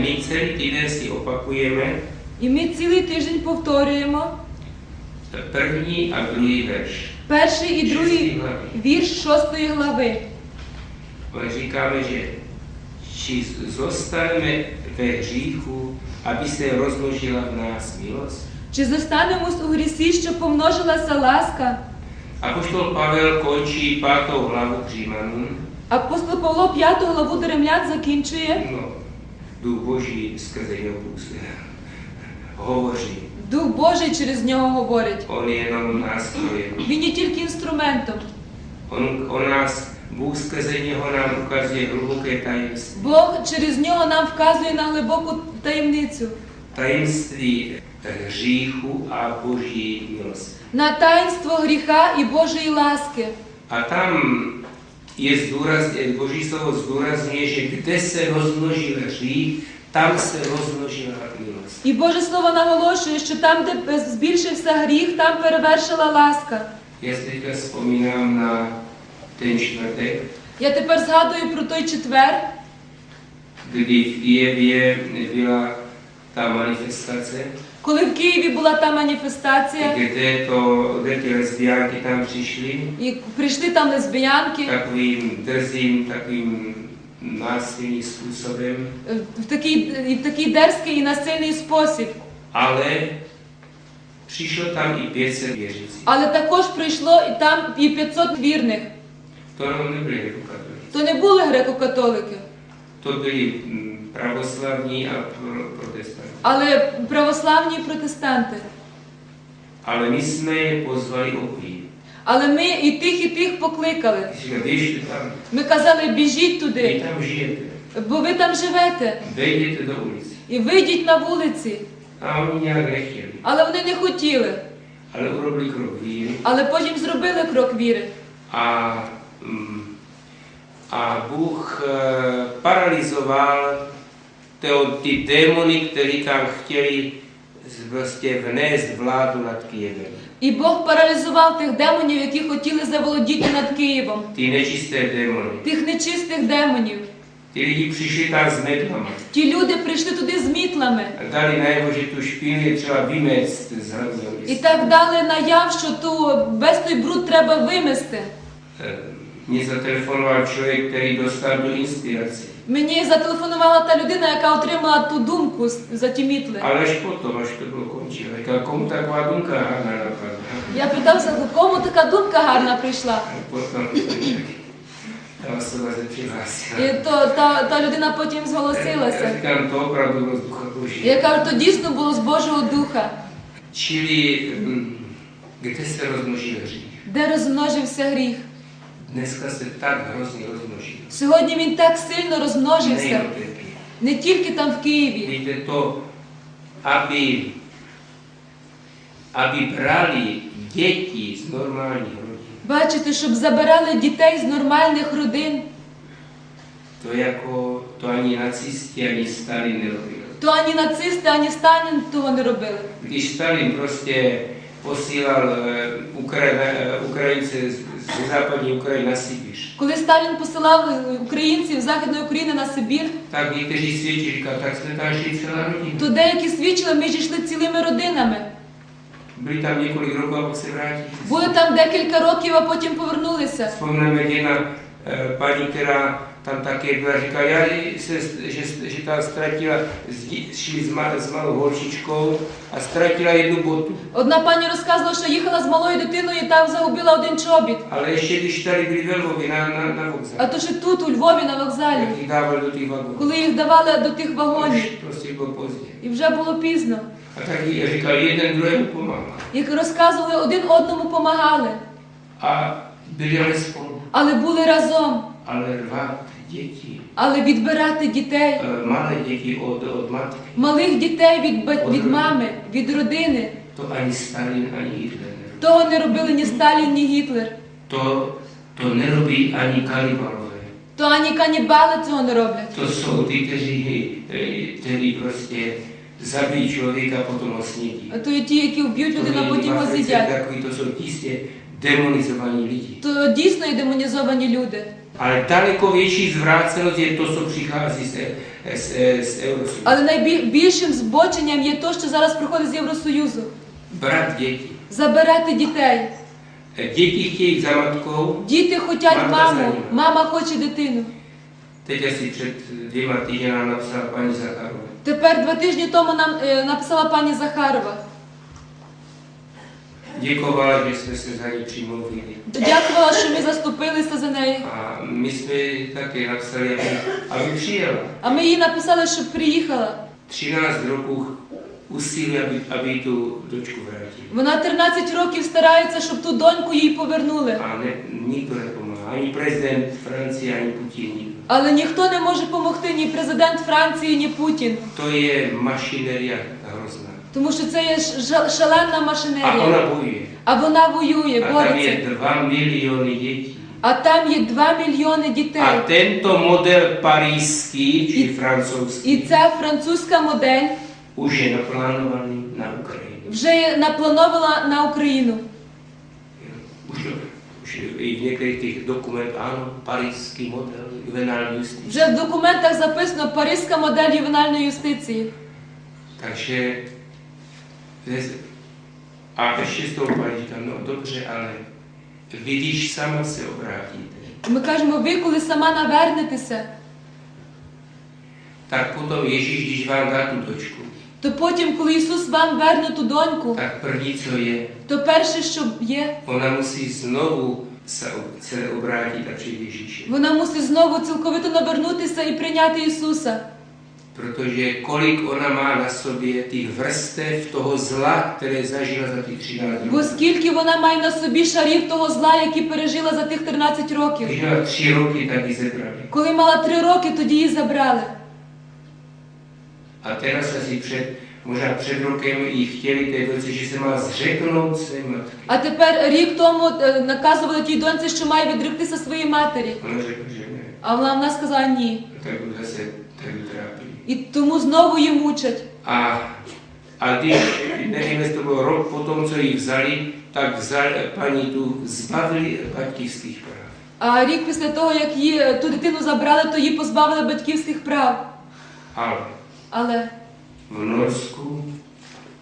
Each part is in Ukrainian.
My celý týden si opakujeme І ми цілий тиждень повторюємо první a druhý verš. перший і другий вірш шостої глави. Říkáme, že či zostaneme ve hříchu, aby se rozmnožila v nás milost. Чи зостанемось у грісі, щоб помножилася ласка? Pavel končí pátou hlavu k Římanům. Апостол Павло 5 главу до римлян закінчує. No, Boží skrze něho působí. Hovoří. Дух Божий через нього говорить. Він є тільки інструментом. On, on nás, Bůh skrze něho nám ukazuje hluboké tajemství. Бог через нього нам вказує на глибоку таємницю, Tajemství hříchu a Boží milosti. на таїнство гріха і Божої ласки. A tam je zdůraz, Boží slovo zdůrazňuje, že kde se rozmnožil hřích, tam se rozmnožila milost. І Боже Слово наголошує, що там, де збільшився гріх, там перевершила ласка. Já si teďka vzpomínám na ten čtvrtek, Я тепер згадую про той четвер, kdy v Kijevě byla ta manifestace, коли в Києві була та маніфестація, to, kde ty lesbiánky tam přišly, і прийшли там лесбіянки drzým, takovým násilným způsobem, е, в такий, і в такий дерзкий і насильний спосіб. ale přišlo tam i 500 věřících. Але також прийшло і там і 500 вірних. To nebyli katolíci. То не були греко-католики, mm, pravoslavní a pro, protestanti. Але православні протестанти. My jsme je pozvali obojí. Але ми і тих, і тих покликали. Ми казали, біжіть туди, tam žijete, бо ви там живете. vejděte do ulice. І вийдіть на вулиці. Але вони не хотіли. ale urobili krok víry Але потім зробили крок віри. a Bůh e, paralizoval to, ty démony, které tam chtěli prostě vnést vládu nad Kyjevem. І Бог паралізував тих демонів, які хотіли заволодіти над Києвом, Ty nečisté démony. тих нечистих демонів. Ty lidi přišli tam s medlama Ті люди прийшли туди з мітлами a dali najevo, že tu špínu je třeba vymést z hlavního і так дали наяв, що ту весь той бруд треба вимести. Eh, Mně zatelefonoval člověk, který dostal do inspirace. Мені зателефонувала та людина, яка отримала ту думку за ті мітли. Ale až potom, až to bylo končilo, říkal, komu taková dumka hádá. Я питався, кому така думка гарна прийшла. І то та, та людина потім зголосилася. Boží. Я кажу, то дійсно було з Божого духа, mm, kde se rozmnožil де розмножився гріх. Dneska se tak hrozně rozmnožil. Сьогодні він так сильно розмножився, не тільки там в Києві. To, aby, aby brali děti z normálních rodin, Бачите, щоб забирали дітей з нормальних родин, to jako, to ani nacisti, ani Stalin nerobili. то ані нацисти, ані Сталін того не робили. Když Stalin prostě posílal eh, Eh, Коли Сталін посилав українців з Західної України на Сибір, то деякі свідчили, ми ж йшли цілими родинами. Були там декілька років, а потім повернулися. Eh, paní, která tam také byla, říká, já se, že, že tam ztratila, zdi- šli s, ma, s malou holčičkou a ztratila jednu botu. Одна пані розказувала, що їхала з малою дитиною і там загубила один чобіт. Ale ještě když tady byli ve Lvově na, na, na А то ще тут, у Львові, на вокзалі, jak ji dávali do těch vagonů. коли їх давали до тих Už вагонів, prostě bylo pozdě. і вже було пізно. A tak jí říkal, jeden druhému pomáhá. Як розказували, один одному помагали, A byli ale spolu. але були разом. Ale rvat děti, Але відбирати дітей, eh, malé děti od, od matky, малих дітей від, ба- від мами, від родини, ani Stalin, ani Hitler nerobí. того не робили ні Сталін, ні Гітлер. To, to nerobí ani kanibalové. То ані канібали цього не роблять. Eh, kteří prostě zabijí člověka a potom ho snědí. А то є ті, які вб'ють людину, а потім його з'їдять. lidi. То дійсно є демонізовані люди. Ale daleko větší zvrácenost je to, co přichází z, e- z, e- z Eurosuru. Але найбільшим збоченням є те, що зараз приходить з Євросоюзу. Brat děti. Забирати дітей. E, Děti chtějí za matkou. Діти хочуть Мамка маму, зайняла. мама хоче дитину. Teď asi před dvěma týdny nám napsala paní. Тепер два тижні тому нам е, написала пані Захарова. Jsme se za ní přimluvili. Дякувала, що ми заступилися за неї. My jsme jí taky napsali, aby, aby přijela. А ми їй написали, щоб приїхала. 13 roků usilí, aby, aby tu dočku vrátili. Вона 13 років старається, щоб ту доньку їй повернули. A ne, nikdo nepomáhá. Ani prezident Francie, ani Putin. Nikdo. Але ніхто не може допомогти, ні президент Франції, ні Путін. Je mašineria hrozná. Тому що це є шалена A машинерія. ona bojuje. А вона воює, A tam бореться. je 2 miliony dětí. А там є 2 мільйони дітей. A tento model parížský, či I- francouzský, І ця французька модель je naplánovaný na Ukrajině. вже напланована на Україну. To, už i v některých těch dokumentech, ano, parížský model. Вже в документах записано Паризька модель ювенальної юстиції. Takže ze- a ještě s tou paní říkám, no dobře, ale vy když sama se obrátíte, Ми кажемо, ви коли сама навернетеся, tak potom Ježíš, když vám dá tu dočku, то потім, коли Ісус вам верне ту доньку, tak první, co je, то перше, що є, ona musí znovu se, se obrátit a přijít Ježíše. вона мусить знову цілковито навернутися і прийняти Ісуса. Protože kolik ona má na sobě těch vrstev toho zla, které zažila za těch 13 Бо roků. скільки вона має на собі шарів того зла, які пережила за тих 13 років. Když měla tři roky, tak ji zebrali. Коли мала 3 роки, тоді її забрали. A teraz asi před, možná před rokem jí chtěli té dvojice, že se má zřeknout své matky. А тепер рік тому е, наказували тій доньці, що має відректися своїй матері. Ona řekla, že ne. А вона, вона сказала ні. Tak zase. І тому знову її мучать. A, a když, nevím, to bylo rok potom, co ji vzali, tak vzali, paní tu zbavili baťských práv. А рік після того, як її е, ту дитину забрали, то її позбавили батьківських прав. Ale Але v Norsku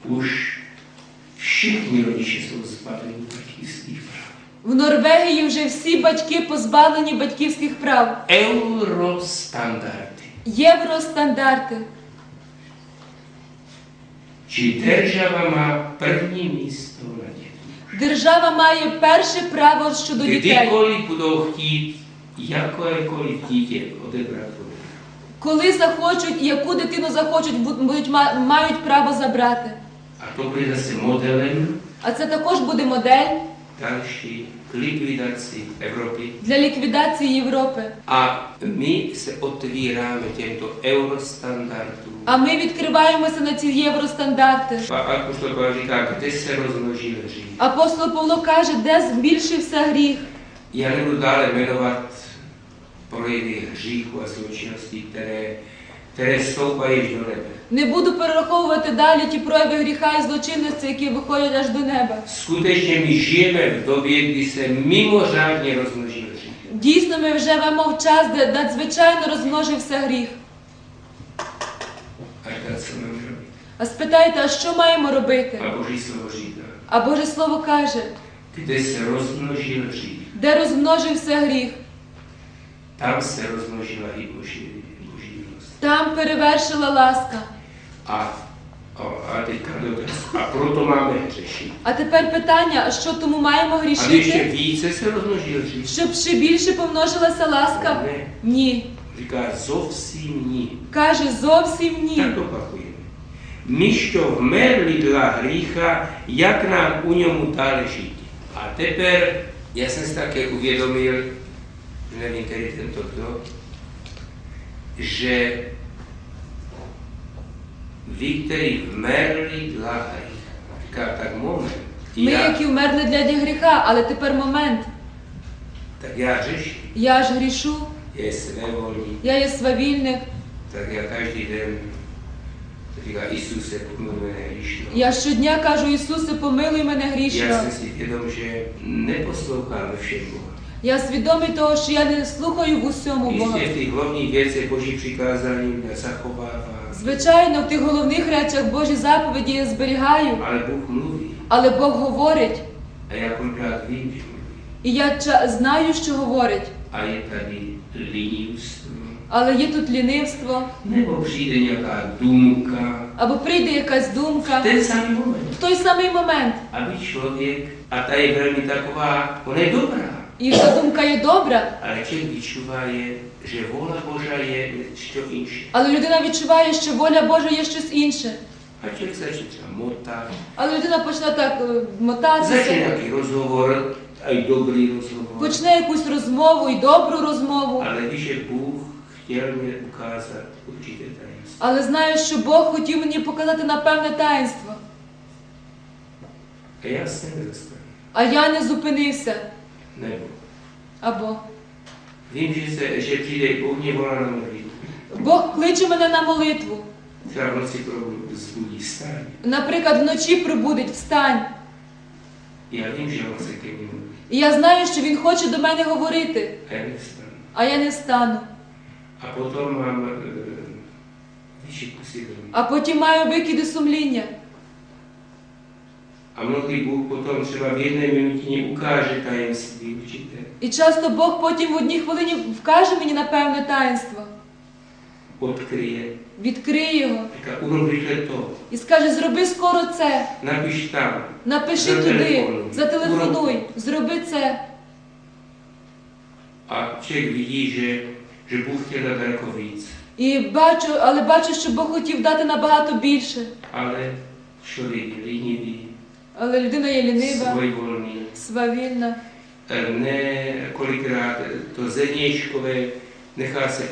už všichni rodiče jsou zbaveni baťských в Норвегії вже всі батьки позбавлені батьківських прав. Eurostandardy. Євростандарти. Či država má první místo na děti. Держава має перше право щодо дітей. Chtít jakékoliv dítě odebrat do Коли захочуть яку дитину захочуть, будуть ма- мають право забрати. A to bude zase А це також буде модель další k likvidaci Evropy. для ліквідації Європи. A my se otvíráme těmto eurostandardům. А ми відкриваємося на ці євростандарти. A apoštol Pavel říká, kde se rozmnožil. Апостол Павло каже, де збільшився гріх. Já nebudu dále jmenovat projevy hříchu a zločinnosti, které, které Не буду перераховувати далі ті прояви гріха і злочинності, які виходять аж до неба. Skutečně my žijeme v době, kdy se mimořádně rozmnožil hřích. Дійсно, ми вже живемо в час, де надзвичайно розмножився гріх. A tak co robit? А спитайте, а що маємо робити? A Boží slovo říká, А Боже Слово каже, kde se rozmnožil hřích, де розмножився гріх, tam se rozmnožila i milost. Там перевершила ласка. A teďka dotaz. A proto máme hřešit. А тепер питання, а що тому маємо грішити? více se rozmnožil hřích. Щоб ще більше помножилася ласка? Ne, Ні. říká zovsím ní. Каже, зовсім ні. Tak opakujeme. My що вмерли для гріха, як нам у ньому далі жити? A тепер я jsem si také uvědomil, nevím tedy tento kteří vmerli dla hřícha, říká tak moment, Ми, já, які вмерли для гріха, але тепер момент. tak já řeším, Я ж грішу, je svévolník, я є свавільник, já každý den říká Isuse, pomluj mne hříšnou. я щодня кажу, Ісусе, помилуй мене грішного. jsem si vědom, že neposloucháme všem Boha. Я свідомий того, що я не слухаю в усьому Бога. Těch hlavních věcech Boží přikázání nezachovává, Звичайно, в тих головних речах Божі заповіді я зберігаю, ale Bůh mluví. але Бог говорить, kolikrát vím, že mluví. і я знаю, що говорить. A je tady linivstvo, Але є тут лінивство, nebo přijde nějaká důmka. або прийде якась думка V ten samý moment. в той самий момент. Člověk, a ta je velmi taková, ona je dobrá, І та думка є добра, ale člověk vyčuvá že vôľa Božа je něco inše. але людина відчуває, що воля Божа є щось інше. Člověk se začne třeba Але людина почне так е, мотатися, nějaký rozhovor, a i dobrý rozhovor. почне якусь розмову і добру розмову, víš, že Bůh chtěl mě ukázat určité tajemství. але знаю, що Бог хотів мені показати напевне таїнство. A já se nezastavím. А я не зупинився. Nebo Або že přijde Bůh mě volá na modlitbu. Бог кличе мене на молитву. Noci probudu, zbudí stání. Наприклад, вночі пробудить встань. Ke mně mluví. І я знаю, що він хоче до мене говорити, а я не встану. A potom mám e, výšiku svědomí. А потім маю викиди сумління. A mnohdy Bůh potom třeba v jedné minutině ukáže tajemství určité. І часто Бог потім в одній хвилині вкаже мені на певне таїнство, відкриє його Říká, urob і скаже: зроби скоро це, Napiš tam. напиши туди, зателефонуй, зроби це. Člověk vidí, že, že Bůh chtěl dát daleko. І бачу, але бачу, що Бог хотів дати набагато більше. Člověk je linivý, Але людина є лінива, свавільна. E, Ne, kolikrát to zednějškové nechá se.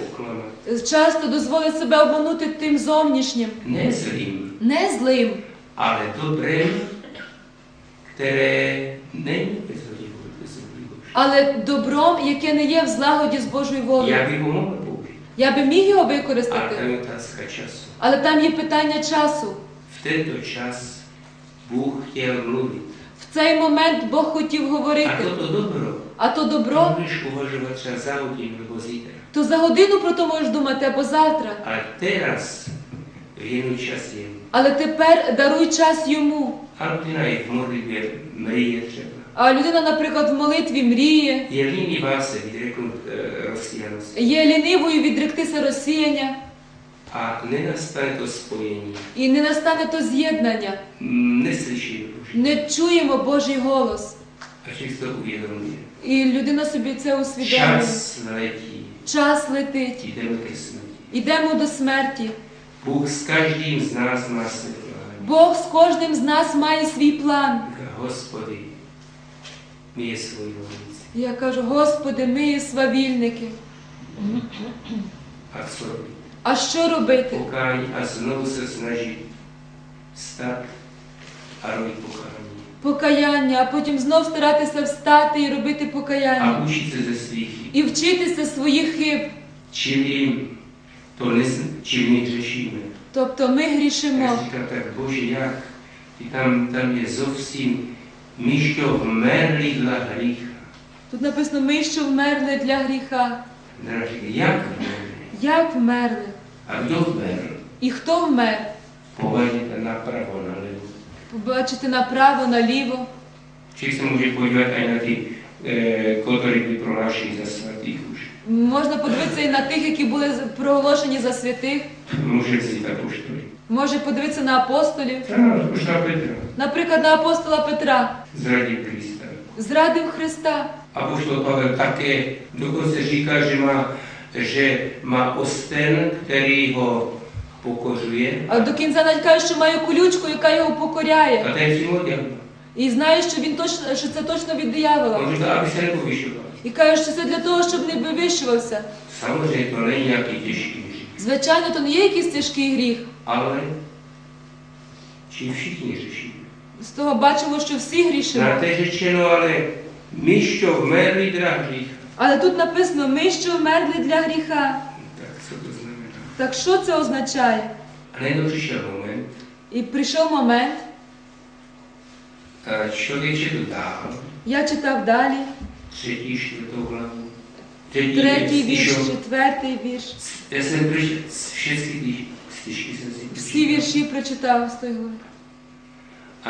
Часто дозволить себе обманути тим зовнішнім, не злим, dobrém, které není bez hodivů, bez hodivů. але добром, яке не є в злагоді з Божою волею. Ho mohl použít. Я би міг його використати, але там є питання часу. V tento čas Bůh chtěl mluvit. В цей момент Бог хотів говорити, toto dobro а то добро, uvažovat třeba za hodinu nebo zítra. то за годину про то можеш думати або завтра. Ale teraz věnuj čas jemu. Але тепер даруй час йому. A rodina je v modlitbě mrije třeba. А людина, наприклад, в молитві мріє, Je línivá se vyreknout e, є лінивою відректися розсіяння, A nenastane to spojení. і не настане то з'єднання. Mm, Neslyší Не чуємо Божий голос. A člověk si. І людина собі це усвідомлює. Čas letí. Час lетить, Jdeme ke smrti. ідемо до смерті. Bůh s každým z nás má své plány. Бог з кожним з нас має свій план. Hospody, my je svoji. Я кажу, Господи, ми є свавільники. Co robit? А що робити? A znovu se snažit vstat a robit pokání. Покаяння, а потім знов старатися встати і робити покаяння. se ze svých chyb. І вчитися своїх хиб. Jim to nez, čím my řešíme. Тобто ми грішимо. říká, tak Bože, jak? Ty tam, tam je zovsím myšťo vmerli dla hřícha. Тут написано, ми що вмерли для гріха. Jak vmerli? Як вмерли? A kdo vmerl? І хто вмер? Považte napravo, nalevo. Побачити направо, наліво. Může podívat i na ty, e, kotory byly prohlášeny za svatých už. Можна подивитися і на тих, які були проголошені за святих. Tak už to Може подивитися на апостолів. Už na Petra. Наприклад, на апостола Петра. Zradil Krista. Зрадив Христа. A poštol Pavel také dokonce říká, že že má osten, který ho pokořuje. А до кінця навіть каже, що має колючку, яка його покоряє. A to je přímo. І знає, що він точно, що це точно від диявола. On říká, aby se nepovyšoval. І каже, що це для того, щоб не вивищувався. Samozřejmě to není nějaký těžký hřích, Звичайно, то не є якийсь тяжкий гріх. ale či všichni řešíme. З того бачимо, що всі грішимо. Znáte řečeno, ale myšto v merli drahých. Але тут написано, ми що вмерли для гріха. Tak co to znamená? Так що це означає? Moment, І прийшов момент, člověk četl dál, я читав далі, Третій вірш, четвертий вірш. Всі вірші прочитав з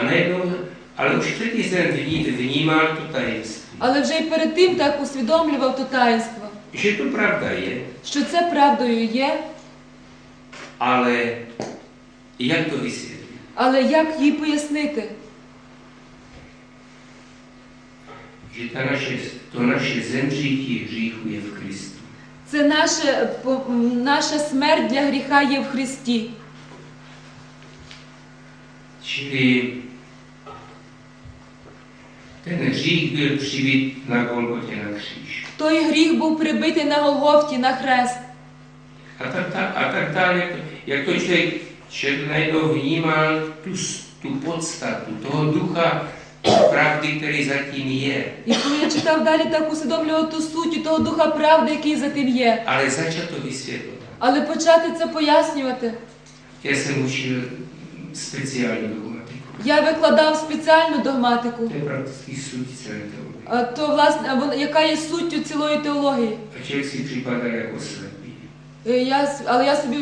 najednou, ale už předtím jsem vní- vnímal to tajemství. Але вже й перед тим так усвідомлював то таїнство, Že to pravda je, що це правдою є, ale jak to vysvětlit? але як їй пояснити? Ta naše, to naše zemřítí hříchu je v Kristu. Це наше, наша смерть для гріха є в Христі. Čili ten hřích byl přibit na Golgotě na kříž. Той гріх був прибитий на Голгофті, на хрест. A tak, ta, a tak dále, jak to, jak to člověk, člověk najednou vnímal tu, s- tu podstatu toho ducha pravdy, který zatím je. І коли я читав далі, так усвідомлював ту суть того духа правди, який за тим є. Ale začat to vysvětlovat. Але почати це пояснювати. Já jsem učil speciální dogmatiku. Я викладав спеціальну догматику. А то, власне, яка є суттю цілої теології. Е, Я, але я собі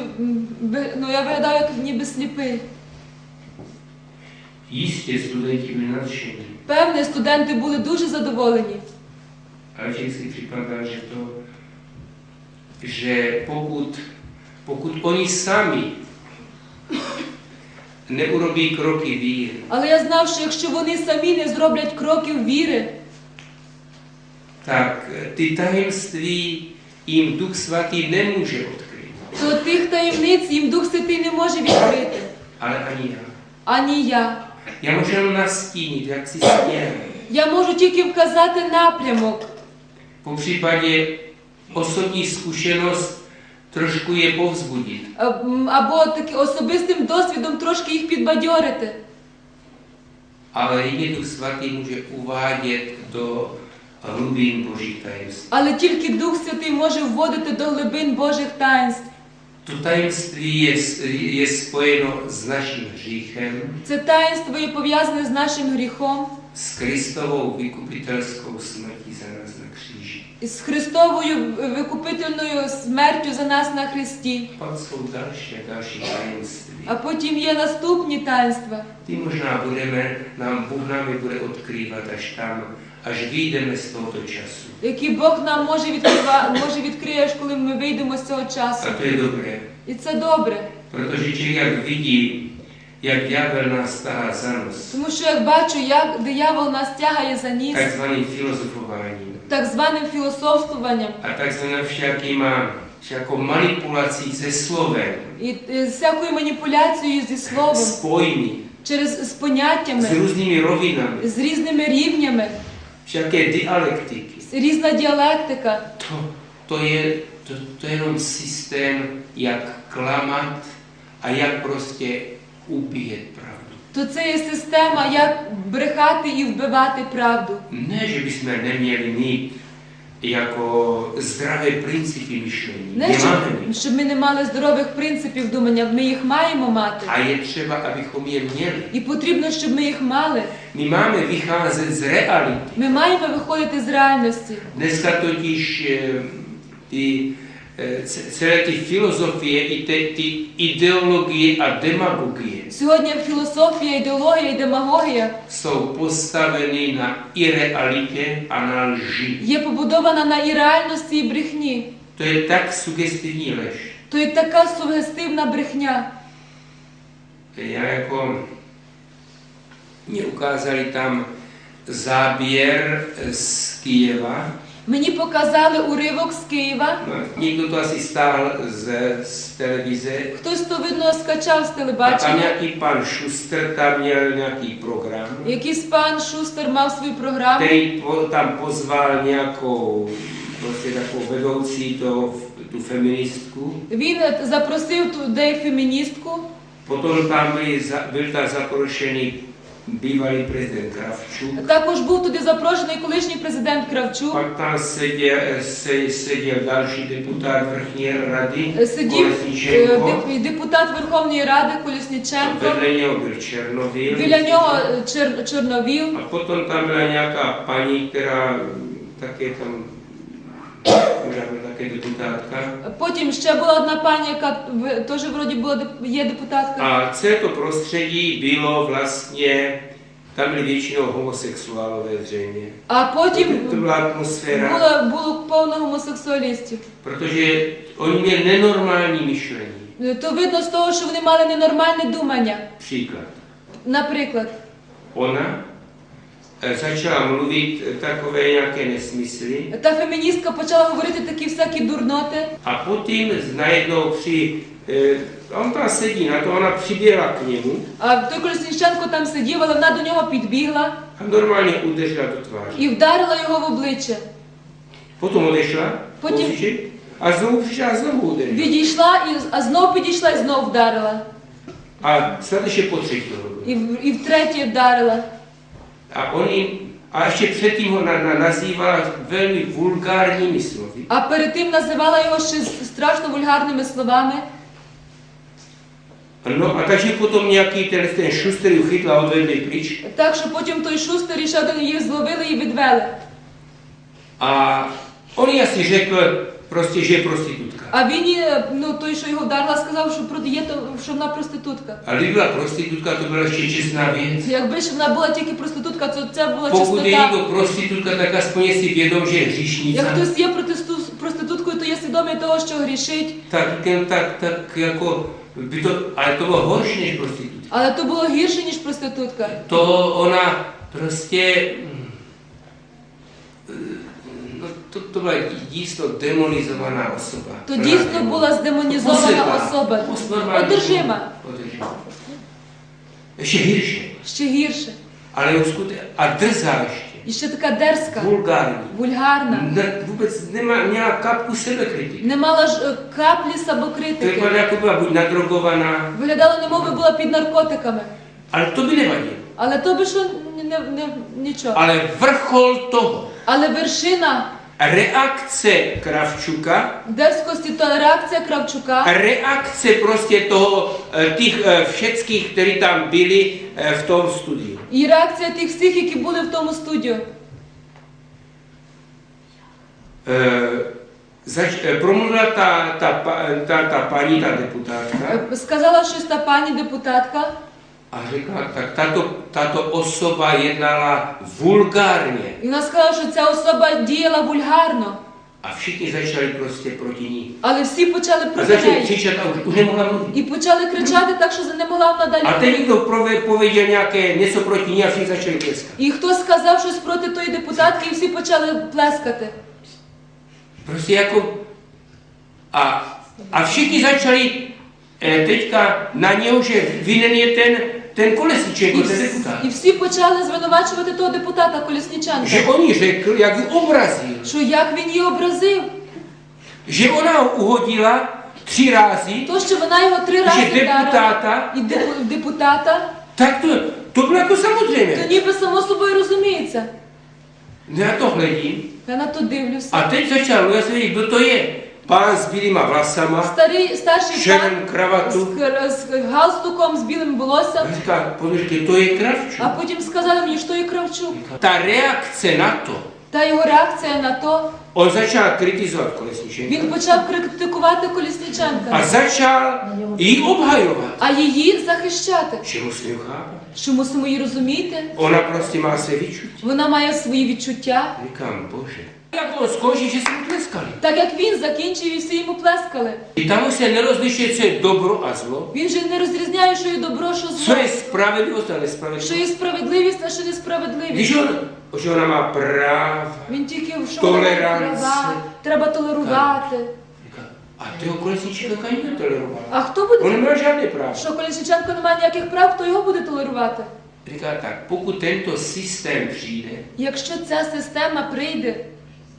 ну, я виглядав як ніби сліпий. Певне, студенти були дуже задоволені. ale člověk si připadá, že to, že pokud, pokud oni sami neurobí kroky víry, Але я знав, що якщо вони самі не зроблять кроків віри, tak ty tajemství jim Duch Svatý nemůže odkryt, то тих таємниць їм Дух Святий не може відкрити. ale ani já. Ані я. Já můžu jenom nastínit, jak si směr. Я можу тільки вказати напрямок. Po případě osobní zkušenost trošku je povzbudit. Або таки особистим досвідом трошки їх підбадьорити. Jedině Duch Svatý může uvádět do hlubin Božích tajemství. Але тільки Дух Святий може вводити до глибин Божих таїнств. To tajemství je, je spojeno s naším hříchem, Це таїнство є пов'язане з našим гріхом, s Kristovou vykupitelskou smrtí za nás na kříži. з Христовою викупительною смертю за нас на Христі. А потім є наступні таїнства. Možná budeme, nám Bůh nám je bude odkrývat až tam, až vyjdeme z tohoto času. які Бог нам може відкрива, може відкриєш, коли ми вийдемо з цього часу. to je dobré, І це добре. protože člověk jak vidí, jak ďábel nás tahá za nos, Тому що як бачу, як диявол нас тягає за ніс, takzvaným filozofováním так званим філософствуванням a takzvaným všakýma, všakou manipulací se slovem, і е, всякою маніпуляцією зі словом, s через з поняттями, různými rovinami, з різними рівнями, všaké dialektiky. різна діалектика. To, to, je, to, to jenom systém, jak klamat a jak prostě ubíjet pravdu. То це є система, як брехати і вбивати правду. Ne, že bychom neměli mít jako zdravé principy myšlení. Не щоб, щоб ми не мали здорових принципів думання, ми їх маємо мати. A je třeba, abychom je měli. І потрібно, щоб ми їх мали. My máme vycházet z reality. Ми маємо виходити з реальності. Dneska totiž eh, ty, eh, ce- celé ty filozofie, i te, ty ideologie a demagogie Сьогодні філософія, ідеологія і демагогія jsou postaveny na irealitě a na lži. є побудована на іреальності і брехні. To je tak sugestivní lež. То є така сугестивна брехня. Já jako mě ukázali tam záběr z Kijeva. Mені показали уривок з Києва. Někdo to asi stál z, z televize. Хтось то видно скачав з A tam телебачення. nějaký pan Schuster tam měl nějaký program, Якийсь пан Шустер мав свою програму, který po, tam pozval nějakou prostě takovou vedoucí to, tu feministku. він запросив туди феміністку. Potom tam byli, za- byl tak zaprošený bývalý prezident Kravčuk. Також був туди запрошений колишній президент Кравчук. Pak tam seděl, se, seděl další deputát vrchní rady Сидів е, Kolesničenko. деп- депутат Верховної Ради Колісніченко. Vedle něho byl Černovil. Біля нього е, Чер- Чорновіл. A potom tam byla nějaká paní, která také tam deputátka. Потім ще була одна пані, яка теж вроді була є депутатка. A celé to prostředí bylo vlastně, tam byli většinou homosexuálové zřejmě. А потім to byla atmosféra, було, було повно гомосексуалістів. protože oni měli nenormální myšlení. То видно з того, що вони мали ненормальне думання. Příklad. Наприклад, eh, začala mluvit eh, takové nějaké nesmysly та феміністка почала говорити такі всякі дурноти, a potom najednou při, eh, on tam sedí na to, ona přiběhla k němu а той Колесніченко там сидів, але вона до нього підбігла a normálně udeřila do tváře. і вдарила його в обличчя. Potom odešla, Potom- kousíček, a znovu přišla a znovu udeřila. Відійшла і а знов підійшла і знов вдарила. Po třetí to bylo. І, і втретє вдарила. A oni, a ještě předtím ho na, na, nazývala velmi vulgárními slovy. Тим називала його ще з- страшно вульгарними словами. No a takže potom nějaký ten, ten šuster ji chytl a odvedli pryč. Так що потім той шустер і ще один їх зловили. A on asi řekl prostě, že je prostitutka. А він, їй, ну той, що його вдарила, сказав, що продає то, що вона проститутка. A kdyby byla prostitutka, to byla ještě čestná věc. Якби ж вона була тільки проститутка, то це була чистота. aspoň je si vědom, že je hříšnica. Як хтось є протисту- проституткою, то є свідомий того, що грішить. Tak, ten, tak, tak jako by to, ale to bylo horší než. Але то було гірше, ніж проститутка. Prostě, mm, no to, to byla dísto demonizovaná osoba. То дійсно була здемонізована особа. Одержима. Održima. Ještě hirše. Ще гірше. Uskute, a drzá ještě. І ще така дерзка, Vulgární. вульгарна. Ne, vůbec nemá, měla kapku sebekritiky. Не мала ж е, каплі самокритики. vypadá, jako byla buď nadrogovaná, Виглядала, немов би була під наркотиками. ale to by nevadilo. Але то би що не, не, не, нічого. Ale vrchol toho, Але вершина реакція Кравчука, reakce prostě toho, eh, těch eh, všeckých, kteří tam byli eh, v tom studiu. і реакція тих всіх, які були в тому студію. Eh, eh, promluvila ta, ta, pa- ta, ta paní, deputátka, Е, Сказала щось та пані депутатка a řekla, tak tato, tato osoba jednala vulgárně. І вона сказала, що ця особа діяла вульгарно, A všichni začali prostě proti ní. але всі почали A проти začali неї. křičet a už, už nemohla mluvit. І почали кричати так, що не могла вона A далі. teď někdo prove- pověděl nějaké něco proti ní a všichni začali tleskat. І хтось сказав щось проти тої депутатки, і всі почали плескати. Prostě jako... A, a všichni začali eh, teďka na něho, že vinen je ten, ten kolesníček, ten і всі почали звинувачувати того депутата Колісніченка, Že on jí řekl, jak ji obrazil. що як він її образив, Že ona ho uhodila tři rázy, то що вона його три že вдарила, deputáta, і деп- депутата, tak to, to bylo jako то samozřejmé. ніби само собою розуміється. Já to hledím Я на то дивлюся. a teď začal já jsem kdo to je. Pán s bílýma vlasama, Старий старший šerem пан з, з галстуком, з білим волоссям, A říká, podržte, to je Kravčuk. а потім сказали мені, що є Кравчук. Ta reakce na to, Та його реакція на то, on začal kritizovat Kolesničenka він почав критикувати a Колісніченка, začal ji obhajovat. а її захищати. Chápat. Що мусимо її розуміти? Ona prostě má své vyčutí. Вона має свої відчуття. Říkám, bože. Skončí, že se mu tleskali. Так як він закінчив і всі йому плескали. Tam už se nerozlišuje, co je dobro a zlo, Він же не розрізняє, що є добро, що зло, je spravedlivost a що є справедливість, а що несправедливість. On, že ona má práva, Він тільки що вона має права, треба толерувати. a toho Kolesničenka kaň netoleroval. А хто буде? neměl žádné právo. Що Колісніченко не має ніяких прав, хто його буде толерувати? Říká tak, pokud tento systém přijde, Якщо ця система прийде,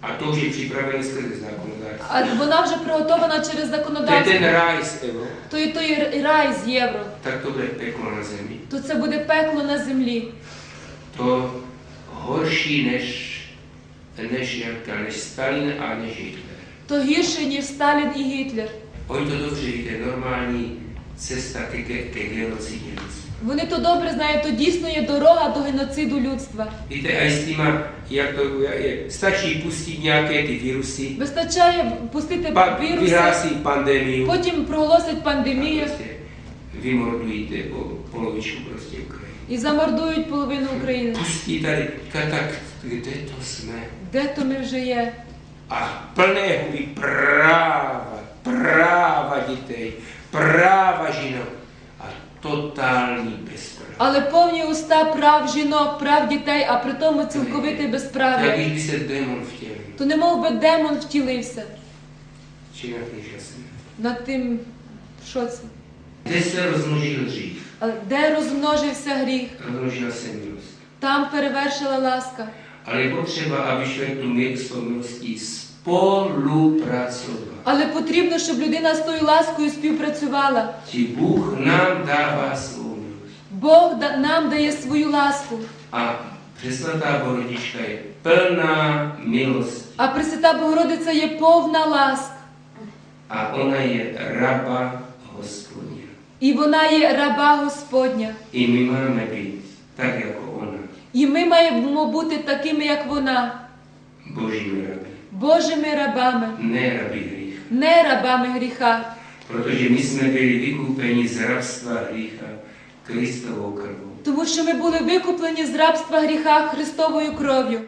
a to už je připravené skrze zákonodárství, а вона вже приготована через to je ten законодавство, ráj то і той рай з євро, tak to bude peklo na zemi. то це буде пекло на землі. Horší než, než, jak ta, než Stalin a než Hitler. То гірше, ніж Сталін і Гітлер. Dobře víte, normální cesta ke, ke, ke genocidě lidstva. Вони то добре знають, то дійсно є дорога до геноциду людства. Víte, aj s týma, jak to je, stačí pustit nějaké ty virusy, Вистачає пустити pa, віруси, vyhlásí pandémiu потім проголосить пандемію prostě vymordujíte po, polovičku prostě Ukrajiny. і замордують половину України. Pustí tady, ka- tak kde to jsme? Де то ми вже є? A plné huby práva, práva dětей, práva žinok a totální. Але повні уста прав жінок, прав дітей, а при тому цілковите безправ'я. by se. То не мов би демон втілився Či na knižka jsem. над тим, що це. Se rozmnožil hřích, Але де розмножився гріх, se milost. там перевершила ласка. Ale je potřeba, aby člověk tu milost s tou. Але потрібно, щоб людина з тою ласкою співпрацювала. Ti Bůh nám dává svou. Бог да- нам дає свою ласку, A přesvatá Bohorodička je plná milosti. а Пресвята Богородиця є повна ласк, A ona je raba hospodina. і вона є раба Господня. I my máme být tak jako ona, І ми маємо бути такими, як вона, božími raby. Божими рабами, не раби гріх, не рабами гріха. Protože ми сме byli викуплені з рабства гріха Христового krvou. Тому що ми були викуплені з рабства гріха Христовою кров'ю.